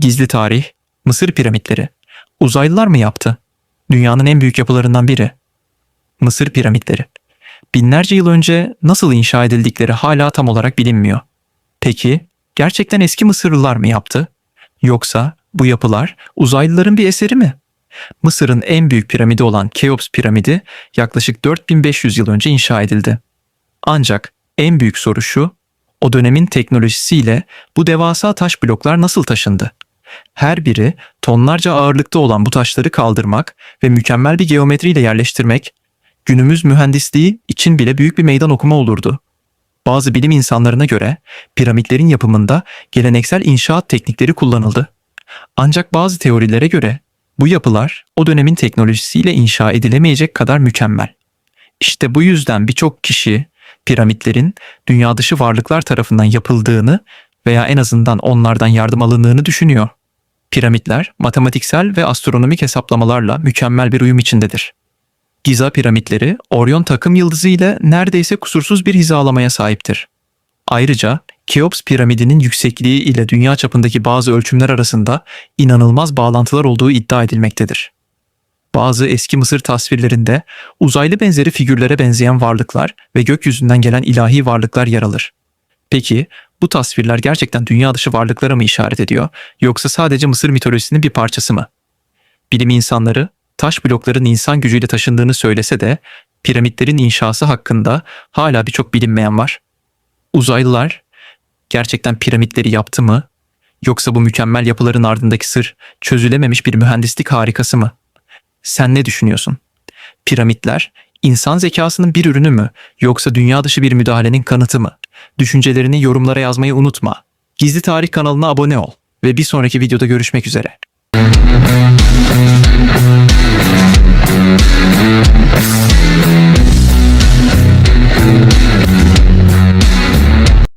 Gizli tarih, Mısır piramitleri. Uzaylılar mı yaptı? Dünyanın en büyük yapılarından biri. Mısır piramitleri. Binlerce yıl önce nasıl inşa edildikleri hala tam olarak bilinmiyor. Peki, gerçekten eski Mısırlılar mı yaptı? Yoksa bu yapılar uzaylıların bir eseri mi? Mısır'ın en büyük piramidi olan Keops piramidi yaklaşık 4500 yıl önce inşa edildi. Ancak en büyük soru şu, o dönemin teknolojisiyle bu devasa taş bloklar nasıl taşındı? Her biri tonlarca ağırlıkta olan bu taşları kaldırmak ve mükemmel bir geometriyle yerleştirmek günümüz mühendisliği için bile büyük bir meydan okuma olurdu. Bazı bilim insanlarına göre piramitlerin yapımında geleneksel inşaat teknikleri kullanıldı. Ancak bazı teorilere göre bu yapılar o dönemin teknolojisiyle inşa edilemeyecek kadar mükemmel. İşte bu yüzden birçok kişi piramitlerin dünya dışı varlıklar tarafından yapıldığını veya en azından onlardan yardım alındığını düşünüyor. Piramitler matematiksel ve astronomik hesaplamalarla mükemmel bir uyum içindedir. Giza piramitleri Orion takım yıldızı ile neredeyse kusursuz bir hizalamaya sahiptir. Ayrıca Keops piramidinin yüksekliği ile dünya çapındaki bazı ölçümler arasında inanılmaz bağlantılar olduğu iddia edilmektedir. Bazı eski Mısır tasvirlerinde uzaylı benzeri figürlere benzeyen varlıklar ve gökyüzünden gelen ilahi varlıklar yer alır. Peki bu tasvirler gerçekten dünya dışı varlıklara mı işaret ediyor yoksa sadece Mısır mitolojisinin bir parçası mı? Bilim insanları taş blokların insan gücüyle taşındığını söylese de piramitlerin inşası hakkında hala birçok bilinmeyen var. Uzaylılar gerçekten piramitleri yaptı mı? Yoksa bu mükemmel yapıların ardındaki sır çözülememiş bir mühendislik harikası mı? Sen ne düşünüyorsun? Piramitler insan zekasının bir ürünü mü yoksa dünya dışı bir müdahalenin kanıtı mı? Düşüncelerini yorumlara yazmayı unutma. Gizli Tarih kanalına abone ol ve bir sonraki videoda görüşmek üzere.